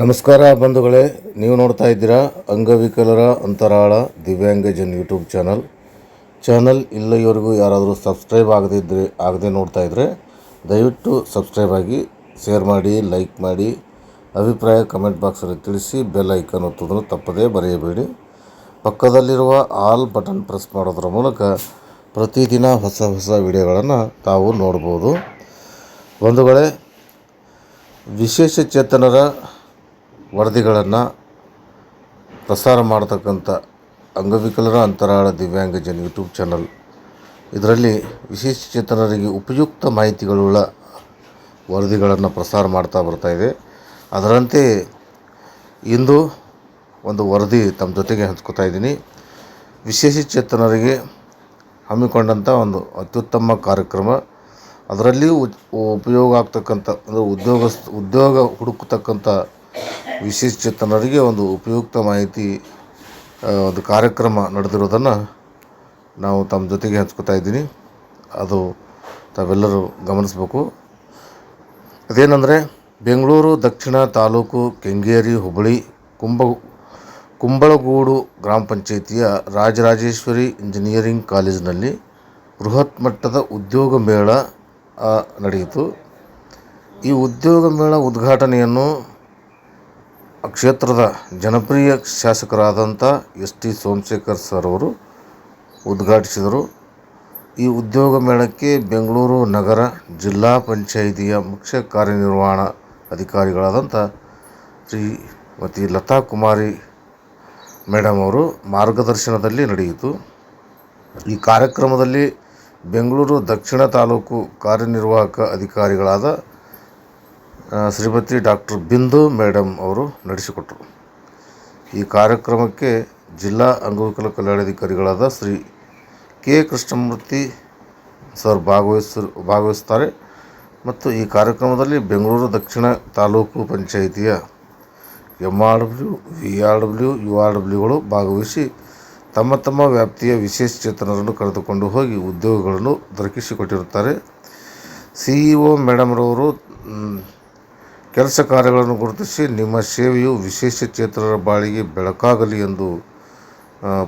ನಮಸ್ಕಾರ ಬಂಧುಗಳೇ, ನೀವು ನೋಡ್ತಾ ಇದ್ದೀರಾ ಅಂಗವಿಕಲರ ಅಂತರಾಳ ದಿವ್ಯಾಂಗಜನ್ ಯೂಟ್ಯೂಬ್ ಚಾನಲ್. ಚಾನಲ್ ಇಲ್ಲಿಯವರೆಗೂ ಯಾರಾದರೂ ಸಬ್ಸ್ಕ್ರೈಬ್ ಆಗದಿದ್ದರೆ ಆಗದೆ ನೋಡ್ತಾ ಇದ್ದರೆ ದಯವಿಟ್ಟು ಸಬ್ಸ್ಕ್ರೈಬ್ ಆಗಿ, ಶೇರ್ ಮಾಡಿ, ಲೈಕ್ ಮಾಡಿ, ಅಭಿಪ್ರಾಯ ಕಮೆಂಟ್ ಬಾಕ್ಸಲ್ಲಿ ತಿಳಿಸಿ, ಬೆಲ್ ಐಕನ್ ಒತ್ತೋದನ್ನು ತಪ್ಪದೇ ಬರೆಯಬೇಡಿ. ಪಕ್ಕದಲ್ಲಿರುವ ಆಲ್ ಬಟನ್ ಪ್ರೆಸ್ ಮಾಡೋದ್ರ ಮೂಲಕ ಪ್ರತಿದಿನ ಹೊಸ ಹೊಸ ವಿಡಿಯೋಗಳನ್ನು ತಾವು ನೋಡ್ಬೋದು. ಬಂಧುಗಳೇ, ವಿಶೇಷ ಚೇತನರ ವರದಿಗಳನ್ನು ಪ್ರಸಾರ ಮಾಡತಕ್ಕಂಥ ಅಂಗವಿಕಲರ ಅಂತರಾಳ ದಿವ್ಯಾಂಗಜನ್ ಯೂಟ್ಯೂಬ್ ಚಾನಲ್. ಇದರಲ್ಲಿ ವಿಶೇಷ ಚೇತನರಿಗೆ ಉಪಯುಕ್ತ ಮಾಹಿತಿಗಳುಳ್ಳ ವರದಿಗಳನ್ನು ಪ್ರಸಾರ ಮಾಡ್ತಾ ಬರ್ತಾ ಇದೆ. ಅದರಂತೆ ಇಂದು ಒಂದು ವರದಿ ತಮ್ಮ ಜೊತೆಗೆ ಹಂಚ್ಕೋತಾ ಇದ್ದೀನಿ. ವಿಶೇಷ ಚೇತನರಿಗೆ ಹಮ್ಮಿಕೊಂಡಂಥ ಒಂದು ಅತ್ಯುತ್ತಮ ಕಾರ್ಯಕ್ರಮ. ಅದರಲ್ಲಿಯೂ ಉಪಯೋಗ ಆಗ್ತಕ್ಕಂಥ, ಅಂದರೆ ಉದ್ಯೋಗ ಉದ್ಯೋಗ ಹುಡುಕತಕ್ಕಂಥ ವಿಶೇಷ ಚೇತನರಿಗೆ ಒಂದು ಉಪಯುಕ್ತ ಮಾಹಿತಿ ಒಂದು ಕಾರ್ಯಕ್ರಮ ನಡೆದಿರೋದನ್ನು ನಾವು ತಮ್ಮ ಜೊತೆಗೆ ಹಂಚ್ಕೋತಾ ಇದ್ದೀನಿ. ಅದು ತಾವೆಲ್ಲರೂ ಗಮನಿಸಬೇಕು. ಅದೇನೆಂದರೆ, ಬೆಂಗಳೂರು, ದಕ್ಷಿಣ ತಾಲೂಕು, ಕೆಂಗೇರಿ, ಹುಬ್ಬಳ್ಳಿ, ಕುಂಬ, ಕುಂಬಳಗೂಡು ಗ್ರಾಮ ಪಂಚಾಯಿತಿಯ ರಾಜರಾಜೇಶ್ವರಿ ಇಂಜಿನಿಯರಿಂಗ್ ಕಾಲೇಜಿನಲ್ಲಿ ಬೃಹತ್ ಮಟ್ಟದ ಉದ್ಯೋಗ ಮೇಳ ನಡೆಯಿತು. ಈ ಉದ್ಯೋಗ ಮೇಳ ಉದ್ಘಾಟನೆಯನ್ನು ಕ್ಷೇತ್ರದ ಜನಪ್ರಿಯ ಶಾಸಕರಾದಂಥ ಎಸ್ ಟಿ ಸೋಮಶೇಖರ್ ಸರ್ ಅವರು ಉದ್ಘಾಟಿಸಿದರು. ಈ ಉದ್ಯೋಗ ಮೇಳಕ್ಕೆ ಬೆಂಗಳೂರು ನಗರ ಜಿಲ್ಲಾ ಪಂಚಾಯಿತಿಯ ಮುಖ್ಯ ಕಾರ್ಯನಿರ್ವಹಣ ಅಧಿಕಾರಿಗಳಾದಂಥ ಶ್ರೀಮತಿ ಲತಾ ಕುಮಾರಿ ಮೇಡಮ್ ಅವರು ಮಾರ್ಗದರ್ಶನದಲ್ಲಿ ನಡೆಯಿತು. ಈ ಕಾರ್ಯಕ್ರಮದಲ್ಲಿ ಬೆಂಗಳೂರು ದಕ್ಷಿಣ ತಾಲೂಕು ಕಾರ್ಯನಿರ್ವಾಹಕ ಅಧಿಕಾರಿಗಳಾದ ಶ್ರೀಮತಿ ಡಾಕ್ಟರ್ ಬಿಂದು ಮೇಡಮ್ ಅವರು ನಡೆಸಿಕೊಟ್ಟರು. ಈ ಕಾರ್ಯಕ್ರಮಕ್ಕೆ ಜಿಲ್ಲಾ ಅಂಗವಿಕಲ ಕಲ್ಯಾಣಾಧಿಕಾರಿಗಳಾದ ಶ್ರೀ ಕೆ ಕೃಷ್ಣಮೂರ್ತಿ ಸರ್ ಭಾಗವಹಿಸ ಭಾಗವಹಿಸ್ತಾರೆ ಮತ್ತು ಈ ಕಾರ್ಯಕ್ರಮದಲ್ಲಿ ಬೆಂಗಳೂರು ದಕ್ಷಿಣ ತಾಲೂಕು ಪಂಚಾಯಿತಿಯ M R W V R W U R ಡಬ್ಲ್ಯೂಗಳು ಭಾಗವಹಿಸಿ ತಮ್ಮ ತಮ್ಮ ವ್ಯಾಪ್ತಿಯ ವಿಶೇಷ ಚೇತನರನ್ನು ಕರೆದುಕೊಂಡು ಹೋಗಿ ಉದ್ಯೋಗಗಳನ್ನು ದೊರಕಿಸಿಕೊಟ್ಟಿರುತ್ತಾರೆ. ಸಿ ಇ ಓ ಮೇಡಮ್ರವರು ಕೆಲಸ ಕಾರ್ಯಗಳನ್ನು ಗುರುತಿಸಿ ನಿಮ್ಮ ಸೇವೆಯು ವಿಶೇಷ ಚೇತನರ ಬಾಳಿಗೆ ಬೆಳಕಾಗಲಿ ಎಂದು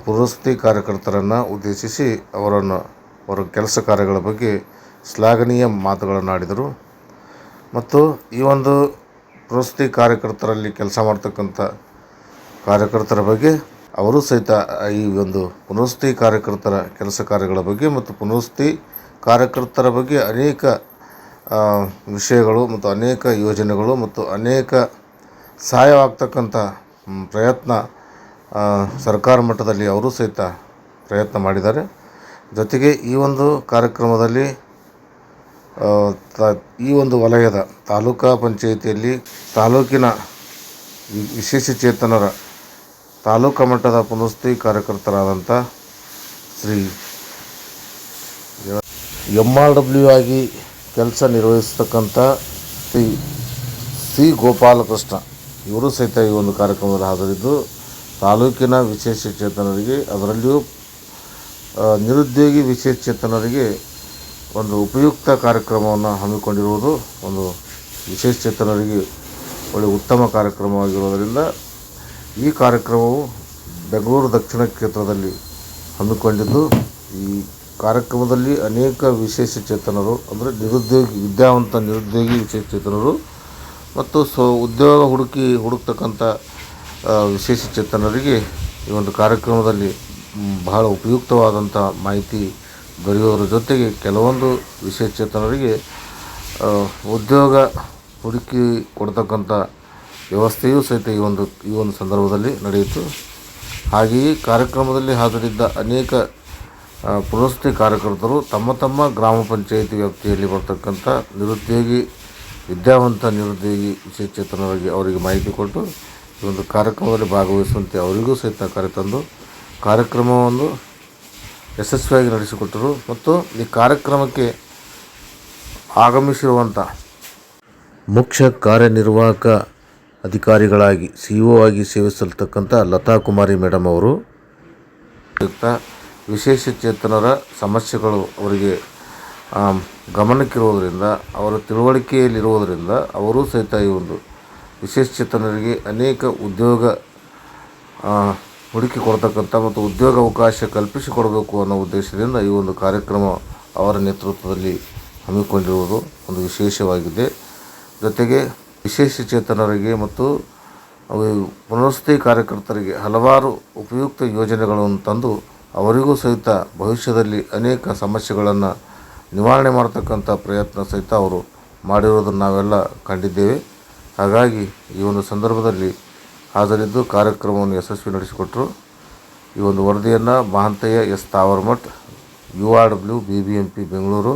ಪುರಸ್ತಿ ಕಾರ್ಯಕರ್ತರನ್ನು ಉದ್ದೇಶಿಸಿ ಅವರನ್ನು, ಅವರ ಕೆಲಸ ಕಾರ್ಯಗಳ ಬಗ್ಗೆ ಶ್ಲಾಘನೀಯ ಮಾತುಗಳನ್ನು ಆಡಿದರು ಮತ್ತು ಈ ಒಂದು ಪುರಸ್ತಿ ಕಾರ್ಯಕರ್ತರಲ್ಲಿ ಕೆಲಸ ಮಾಡ್ತಕ್ಕಂಥ ಕಾರ್ಯಕರ್ತರ ಬಗ್ಗೆ, ಅವರು ಸಹಿತ ಈ ಒಂದು ಪುನರ್ವಸತಿ ಕಾರ್ಯಕರ್ತರ ಕೆಲಸ ಕಾರ್ಯಗಳ ಬಗ್ಗೆ ಮತ್ತು ಪುನರ್ವಸತಿ ಕಾರ್ಯಕರ್ತರ ಬಗ್ಗೆ ಅನೇಕ ವಿಷಯಗಳು ಮತ್ತು ಅನೇಕ ಯೋಜನೆಗಳು ಮತ್ತು ಅನೇಕ ಸಹಾಯವಾಗ್ತಕ್ಕಂಥ ಪ್ರಯತ್ನ ಸರ್ಕಾರ ಮಟ್ಟದಲ್ಲಿ ಅವರು ಸಹಿತ ಪ್ರಯತ್ನ ಮಾಡಿದ್ದಾರೆ. ಜೊತೆಗೆ ಈ ಒಂದು ಕಾರ್ಯಕ್ರಮದಲ್ಲಿ ತ- ಈ ಒಂದು ವಲಯದ ತಾಲೂಕಾ ಪಂಚಾಯಿತಿಯಲ್ಲಿ ತಾಲೂಕಿನ ವಿಶೇಷ ಚೇತನರ ತಾಲೂಕಾ ಮಟ್ಟದ ಪುನಸ್ತಿ ಕಾರ್ಯಕರ್ತರಾದಂಥ ಶ್ರೀ ಎಂ ಆರ್ ಡಬ್ಲ್ಯೂ ಆಗಿ ಕೆಲಸ ನಿರ್ವಹಿಸ್ತಕ್ಕಂಥ ಶ್ರೀ ಸಿ ಗೋಪಾಲಕೃಷ್ಣ. ಇವರು ಸಹಿತ ಈ ಒಂದು ಕಾರ್ಯಕ್ರಮದಲ್ಲಿ ಹಾಜರಿದ್ದು, ತಾಲೂಕಿನ ವಿಶೇಷ ಚೇತನರಿಗೆ, ಅದರಲ್ಲಿಯೂ ನಿರುದ್ಯೋಗಿ ವಿಶೇಷ ಚೇತನರಿಗೆ ಒಂದು ಉಪಯುಕ್ತ ಕಾರ್ಯಕ್ರಮವನ್ನು ಹಮ್ಮಿಕೊಂಡಿರುವುದು ಒಂದು ವಿಶೇಷ ಚೇತನರಿಗೆ ಒಳ್ಳೆಯ ಉತ್ತಮ ಕಾರ್ಯಕ್ರಮವಾಗಿರುವುದರಿಂದ ಈ ಕಾರ್ಯಕ್ರಮವು ಬೆಂಗಳೂರು ದಕ್ಷಿಣ ಕ್ಷೇತ್ರದಲ್ಲಿ ಹಮ್ಮಿಕೊಂಡಿದ್ದು ಈ ಕಾರ್ಯಕ್ರಮದಲ್ಲಿ ಅನೇಕ ವಿಶೇಷ ಚೇತನರು, ಅಂದರೆ ನಿರುದ್ಯೋಗಿ, ವಿದ್ಯಾವಂತ ನಿರುದ್ಯೋಗಿ ವಿಶೇಷ ಚೇತನರು ಮತ್ತು ಸೊ, ಉದ್ಯೋಗ ಹುಡುಕಿ ಹುಡುಕ್ತಕ್ಕಂಥ ವಿಶೇಷ ಚೇತನರಿಗೆ ಈ ಒಂದು ಕಾರ್ಯಕ್ರಮದಲ್ಲಿ ಬಹಳ ಉಪಯುಕ್ತವಾದಂಥ ಮಾಹಿತಿ ದೊರೆಯೋದ್ರ ಜೊತೆಗೆ ಕೆಲವೊಂದು ವಿಶೇಷ ಚೇತನರಿಗೆ ಉದ್ಯೋಗ ಹುಡುಕಿ ಕೊಡ್ತಕ್ಕಂಥ ವ್ಯವಸ್ಥೆಯೂ ಸಹಿತ ಈ ಒಂದು ಈ ಒಂದು ಸಂದರ್ಭದಲ್ಲಿ ನಡೆಯಿತು. ಹಾಗೆಯೇ ಕಾರ್ಯಕ್ರಮದಲ್ಲಿ ಹಾಜರಿದ್ದ ಅನೇಕ ಪುರಸ್ತಿ ಕಾರ್ಯಕರ್ತರು ತಮ್ಮ ತಮ್ಮ ಗ್ರಾಮ ಪಂಚಾಯಿತಿ ವ್ಯಾಪ್ತಿಯಲ್ಲಿ ಬರ್ತಕ್ಕಂಥ ನಿರುದ್ಯೋಗಿ, ವಿದ್ಯಾವಂತ ನಿರುದ್ಯೋಗಿ ವಿಶೇಷಚೇತನರಿಗೆ ಅವರಿಗೆ ಮಾಹಿತಿ ಕೊಟ್ಟು ಈ ಒಂದು ಕಾರ್ಯಕ್ರಮದಲ್ಲಿ ಭಾಗವಹಿಸುವಂತೆ ಅವರಿಗೂ ಸಹಿತ ಕರೆತಂದು ಕಾರ್ಯಕ್ರಮವನ್ನು ಯಶಸ್ವಿಯಾಗಿ ನಡೆಸಿಕೊಟ್ಟರು. ಮತ್ತು ಈ ಕಾರ್ಯಕ್ರಮಕ್ಕೆ ಆಗಮಿಸಿರುವಂಥ ಮುಖ್ಯ ಕಾರ್ಯನಿರ್ವಾಹಕ ಅಧಿಕಾರಿಗಳಾಗಿ, ಸಿ ಒ ಆಗಿ ಸೇವಿಸಲ್ತಕ್ಕಂಥ ಲತಾ ಕುಮಾರಿ ಮೇಡಮ್ ಅವರು ವಿಶೇಷ ಚೇತನರ ಸಮಸ್ಯೆಗಳು ಅವರಿಗೆ ಗಮನಕ್ಕಿರೋದರಿಂದ ಅವರ ತಿಳುವಳಿಕೆಯಲ್ಲಿರುವುದರಿಂದ ಅವರೂ ಸಹಿತ ಈ ಒಂದು ವಿಶೇಷಚೇತನರಿಗೆ ಅನೇಕ ಉದ್ಯೋಗ ಹುಡುಕಿ ಕೊಡ್ತಕ್ಕಂಥ ಮತ್ತು ಉದ್ಯೋಗ ಅವಕಾಶ ಕಲ್ಪಿಸಿಕೊಡಬೇಕು ಅನ್ನೋ ಉದ್ದೇಶದಿಂದ ಈ ಒಂದು ಕಾರ್ಯಕ್ರಮ ಅವರ ನೇತೃತ್ವದಲ್ಲಿ ಹಮ್ಮಿಕೊಂಡಿರುವುದು ಒಂದು ವಿಶೇಷವಾಗಿದೆ. ಜೊತೆಗೆ ವಿಶೇಷಚೇತನರಿಗೆ ಮತ್ತು ಅವು ಪುನರ್ವಸತಿ ಕಾರ್ಯಕರ್ತರಿಗೆ ಹಲವಾರು ಉಪಯುಕ್ತ ಯೋಜನೆಗಳನ್ನು ತಂದು ಅವರಿಗೂ ಸಹಿತ ಭವಿಷ್ಯದಲ್ಲಿ ಅನೇಕ ಸಮಸ್ಯೆಗಳನ್ನು ನಿವಾರಣೆ ಮಾಡ್ತಕ್ಕಂಥ ಪ್ರಯತ್ನ ಸಹಿತ ಅವರು ಮಾಡಿರೋದನ್ನು ನಾವೆಲ್ಲ ಕಂಡಿದ್ದೇವೆ. ಹಾಗಾಗಿ ಈ ಒಂದು ಸಂದರ್ಭದಲ್ಲಿ ಹಾಜರಿದ್ದು ಕಾರ್ಯಕ್ರಮವನ್ನು ಯಶಸ್ವಿ ನಡೆಸಿಕೊಟ್ಟರು ಈ ಒಂದು ವರದಿಯನ್ನು Mahantayya S Tavarmath, U R W B B M P Bengaluru,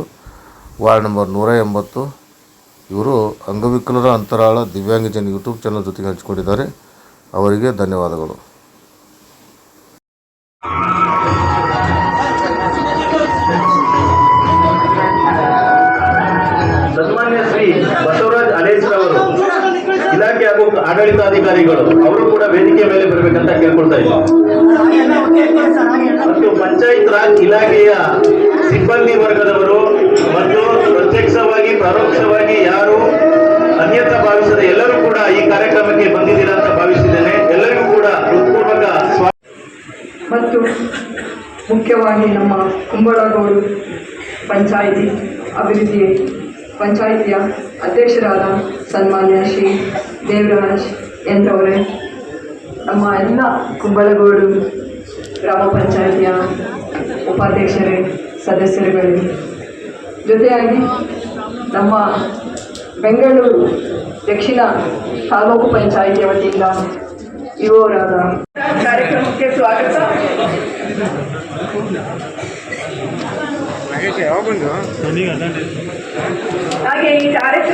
ward number ನೂರ ಎಂಬತ್ತು, ಇವರು ಅಂಗವಿಕಲರ ಅಂತರಾಳ ದಿವ್ಯಾಂಗಜನ ಯೂಟ್ಯೂಬ್ ಚಾನಲ್ ಜೊತೆಗೆ ಹಂಚಿಕೊಂಡಿದ್ದಾರೆ. ಅವರಿಗೆ ಧನ್ಯವಾದಗಳು. ಆಡಳಿತಾಧಿಕಾರಿಗಳು, ಅವರು ಕೂಡ ವೇದಿಕೆ ಮೇಲೆ ಬರಬೇಕಂತ ಕೇಳ್ಕೊಳ್ತಾ ಇದ್ದಾರೆ ಮತ್ತು ಪಂಚಾಯತ್ ರಾಜ್ ಇಲಾಖೆಯ ಸಿಬ್ಬಂದಿ ವರ್ಗದವರು ಮತ್ತು ಪ್ರತ್ಯಕ್ಷವಾಗಿ, ಪರೋಕ್ಷವಾಗಿ ಯಾರು ಅನ್ಯತಾ ಭಾವಿಸದ ಎಲ್ಲರೂ ಕೂಡ ಈ ಕಾರ್ಯಕ್ರಮಕ್ಕೆ ಬಂದಿದ್ದೀರಾ ಅಂತ ಭಾವಿಸಿದ್ದೇನೆ. ಎಲ್ಲರಿಗೂ ಕೂಡ ಹೃತ್ಪೂರ್ವಕ ಸ್ವಾಗತ ಮತ್ತು ಮುಖ್ಯವಾಗಿ ನಮ್ಮ ಕುಂಬಳಗೋಡು ಪಂಚಾಯಿತಿ ಅಭಿವೃದ್ಧಿ ಪಂಚಾಯಿತಿಯ ಅಧ್ಯಕ್ಷರಾದ ಸನ್ಮಾನ್ಯ ಶ್ರೀ ದೇವರಾಜ್ ಎಂತವರೇ? ನಮ್ಮ ಎಲ್ಲ ಕುಂಬಳಗೋಡು ಗ್ರಾಮ ಪಂಚಾಯಿತಿಯ ಉಪಾಧ್ಯಕ್ಷರೇ ಸದಸ್ಯರುಗಳೇ. ಜೊತೆಯಾಗಿ ನಮ್ಮ ಬೆಂಗಳೂರು ದಕ್ಷಿಣ ತಾಲೂಕು ಪಂಚಾಯಿತಿಯ ವತಿಯಿಂದ ಇವರಾದ ಕಾರ್ಯಕ್ರಮಕ್ಕೆ ಸ್ವಾಗತ. ಹಾಗೆ ಈ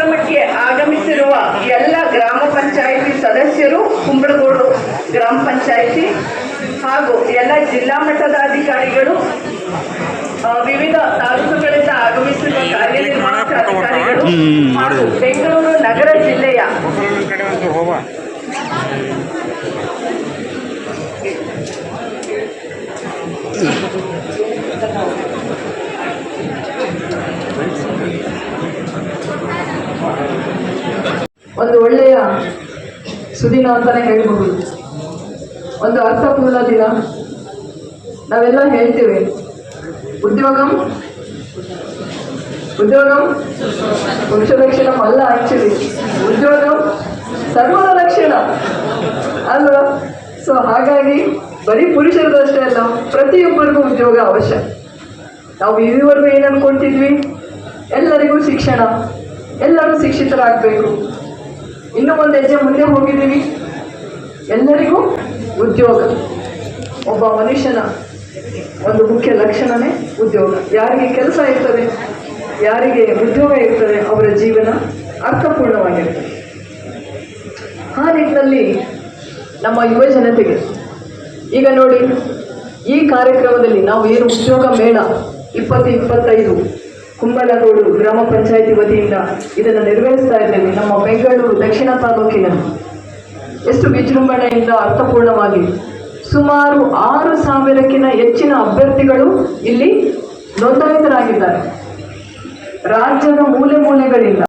ಕಾರ್ಯಕ್ರಮಕ್ಕೆ ಆಗಮಿಸಿರುವ ಎಲ್ಲ ಗ್ರಾಮ ಪಂಚಾಯಿತಿ ಸದಸ್ಯರು ಕುಂಬಳಗೋಡು ಗ್ರಾಮ ಪಂಚಾಯಿತಿ ಹಾಗೂ ಎಲ್ಲ ಜಿಲ್ಲಾ ಮಟ್ಟದ ಅಧಿಕಾರಿಗಳು ವಿವಿಧ ತಾಲೂಕುಗಳಿಂದ ಆಗಮಿಸಿರುವ ಕಾರ್ಯನಿರ್ವಾಹಕ ಅಧಿಕಾರಿಗಳು ಬೆಂಗಳೂರು ನಗರ ಜಿಲ್ಲೆಯ ಒಂದು ಒಳ್ಳೆಯ ಸುದಿನ ಅಂತಾನೆ ಹೇಳಬಹುದು ಒಂದು ಅರ್ಥಪೂರ್ಣ ದಿನ. ನಾವೆಲ್ಲ ಹೇಳ್ತೇವೆ. ಉದ್ಯೋಗಂ? ಉದ್ಯೋಗಂ? ಪುರುಷ ಲಕ್ಷಣ ಅಲ್ಲ ಆಕ್ಚುಲಿ ಉದ್ಯೋಗಂ ಸರ್ವದ ಲಕ್ಷಣ. ಅಲ್ವಾ? ಸೊ ಹಾಗಾಗಿ ಬರೀ ಪುರುಷರದಷ್ಟೇ ಅಲ್ಲ, ಪ್ರತಿಯೊಬ್ಬರಿಗೂ ಉದ್ಯೋಗ ಅವಶ್ಯ. ನಾವು ಇದುವರೆಗೂ ಏನು ಅನ್ಕೊಂತಿದ್ವಿ ಎಲ್ಲರಿಗೂ ಶಿಕ್ಷಣ. ಎಲ್ಲರೂ ಶಿಕ್ಷಿತರಾಗಬೇಕು. ಇನ್ನೂ ಒಂದು ಹೆಜ್ಜೆ ಮುಂದೆ ಹೋಗಿದ್ದೀವಿ? ಎಲ್ಲರಿಗೂ ಉದ್ಯೋಗ. ಒಬ್ಬ ಮನುಷ್ಯನ ಒಂದು ಮುಖ್ಯ ಲಕ್ಷಣವೇ ಉದ್ಯೋಗ. ಯಾರಿಗೆ ಕೆಲಸ ಇರ್ತದೆ, ಯಾರಿಗೆ ಉದ್ಯೋಗ ಇರ್ತದೆ, ಅವರ ಜೀವನ ಅರ್ಥಪೂರ್ಣವಾಗಿರ್ತದೆ ಆ ನಿಟ್ಟಿನಲ್ಲಿ ನಮ್ಮ ಯುವ ಜನತೆಗೆ, ಈಗ ನೋಡಿ, ಈ ಕಾರ್ಯಕ್ರಮದಲ್ಲಿ ನಾವು ಏನು ಉದ್ಯೋಗ ಮೇಳ ಇಪ್ಪತ್ತು ಇಪ್ಪತ್ತೈದು ಕುಂಬಳಗೋಡು ಗ್ರಾಮ ಪಂಚಾಯಿತಿ ವತಿಯಿಂದ ಇದನ್ನು ನೆರವೇರಿಸ್ತಾ ಇದ್ದೇವೆ. ನಮ್ಮ ಬೆಂಗಳೂರು ದಕ್ಷಿಣ ತಾಲೂಕಿನ ಎಷ್ಟು ವಿಜೃಂಭಣೆಯಿಂದ ಅರ್ಥಪೂರ್ಣವಾಗಿ ಸುಮಾರು ಆರು ಸಾವಿರಕ್ಕಿಂತ ಹೆಚ್ಚಿನ ಅಭ್ಯರ್ಥಿಗಳು ಇಲ್ಲಿ ನೋಂದಾಯಿತರಾಗಿದ್ದಾರೆ. ರಾಜ್ಯದ ಮೂಲೆ ಮೂಲೆಗಳಿಂದ